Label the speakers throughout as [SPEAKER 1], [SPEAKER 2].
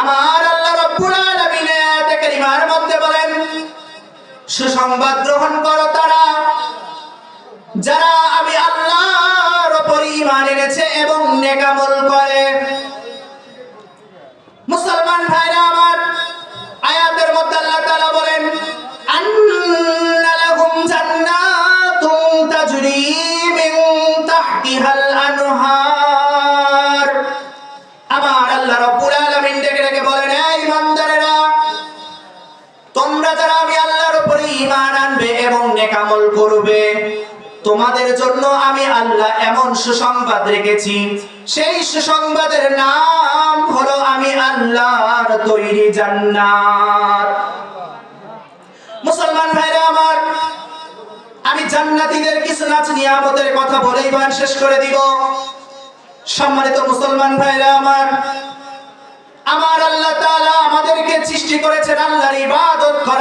[SPEAKER 1] আমার আল্লাহ রব্বুল আলামিন আয়াতে কারিমার মধ্যে বলেন, সুসংবাদ গ্রহণ করো তারা। যারা আমি আল্লাহর উপর ঈমান এনেছে এবং নেকামল করে নেকামল করবে। তোমাদের জন্য আমি আল্লাহ এমন সুসংবাদ রেখেছি। সেই সুসংবাদের নাম হলো আমি আল্লাহর তৈরি জান্নাত। মুসলমান ভাইরা আমার, আমি জান্নাতীদের কিছু নাচ নিয়ামতের কথা বলেই বয়ান শেষ করে দিব। সম্মানিত মুসলমান ভাইরা আমার আমার আল্লাহ তাআলা আমাদেরকে সৃষ্টি করেছেন আল্লাহর ইবাদত।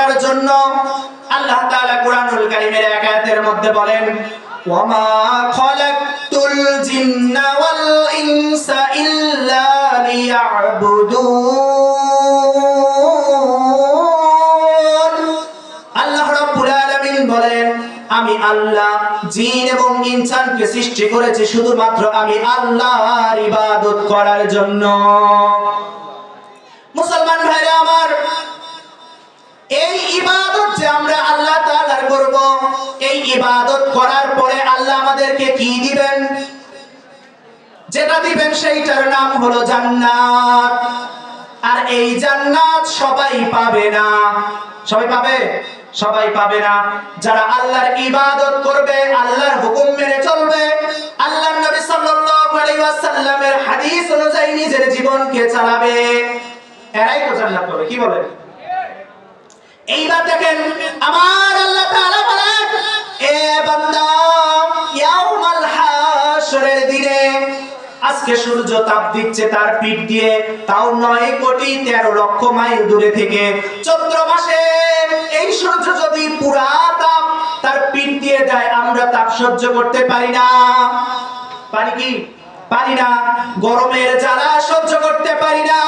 [SPEAKER 1] করার জন্য আল্লাহ তাআলা কুরআনুল কারীমের এক আয়াতের মধ্যে বলেন, ওয়ামা খালাকতুল জিন্না ওয়াল ইনসা ইল্লা লিয়াবুদুন। আমি আল্লাহ, জিন এবং ইনসানকে সৃষ্টি করেছি শুধুমাত্র আমি আল্লাহর ইবাদত করার জন্য। ইবাদত করার পরে আল্লাহ আমাদেরকে কি দিবেন? যেটা দিবেন সেইটার নাম হলো জান্নাত। আর এই জান্নাত সবাই পাবে না। সবাই পাবে? সবাই পাবে না। যারা আল্লাহর ইবাদত করবে, আল্লাহর হুকুম মেনে চলবে, আল্লাহর নবী সাল্লাল্লাহু আলাইহি ওয়াসাল্লামের হাদিস অনুযায়ী নিজের জীবনকে চালাবে। এরাই তো জান্নাত পাবে, কি বলেন? এইবার দেখেন, আমার আল্লাহ তাআলা বলেন আজকে সূর্য তাপ দিচ্ছে তার পিঠ দিয়ে, তাও নয় কোটি তেরো লক্ষ মাইল দূরে থেকে। চৈত্র মাসে এই সূর্য যদি পুরা তাপ তার পিঠ দিয়ে দেয় আমরা তাপ সহ্য করতে পারি না। পারি কি? পারি না। গরমের জ্বালা সহ্য করতে পারি না।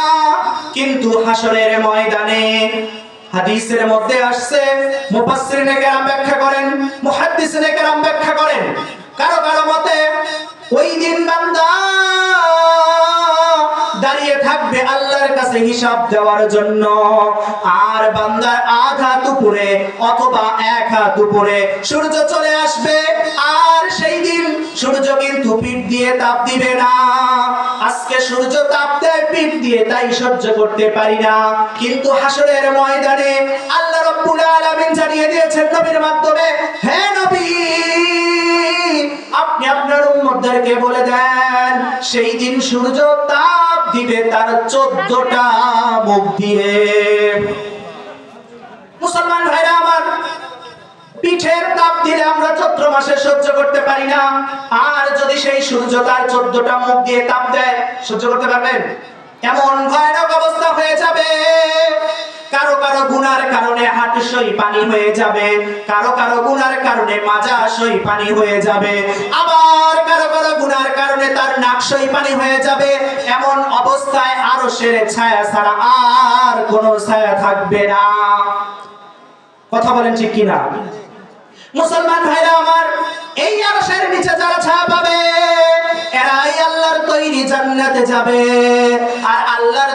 [SPEAKER 1] কিন্তু হাসরের ময়দানে হাদিসের মধ্যে আসছে, মুফাসসিরিনে কেরাম ব্যাখ্যা করেন, মুহাদ্দিসিনে কেরাম ব্যাখ্যা করেন। কারও কারও মতে, ওই দিন বান্দা দাঁড়িয়ে থাকবে আল্লাহর কাছে হিসাব দেওয়ার জন্য, আর বান্দার আধ উপরে অথবা এক হাত উপরে সূর্য চলে আসবে, আর সেই দিন সূর্য কিন্তু পিঠ দিয়ে তাপ দিবে না। আজকে সূর্য তাপ দেয় পিঠ দিয়ে তাই সহ্য করতে পারি না। কিন্তু হাসরের ময়দানে আল্লাহ রাব্বুল আলামিন জানিয়ে দিয়েছেন নবীর মাধ্যমে, হে নবী, আপনি আপনার উম্মতদেরকে বলে দেন, সেই দিন সূর্য তাপ দিবে তার চোদ্দটা মুখ দিয়ে। মুসলমান ভাইরা, আমার পিঠের তাপ দিলে আমরা চৈত্র মাসে সহ্য করতে পারি না। আর যদি সেই সূর্য তার চোদ্দটা মুখ দিয়ে তাপ দেয়, সহ্য করতে পারবেন? এমন ভয়ানক অবস্থা হয়ে যাবে। কারও কারও গুনার কারণে হাট সই পানি হয়ে যাবে। কারও কারও গুনার কারণে মাজা সই পানি হয়ে যাবে। আবার কারও কারও গুনার কারণে তার নাক সই পানি হয়ে যাবে। এমন অবস্থায় আরও সেরে ছায়া ছাড়া আর কোনো ছায়া থাকবে না। কথা বলেন ঠিক কিনা? মুসলমান ভাইরা, আমার জান্নাতে যাবে। আর আল্লাহর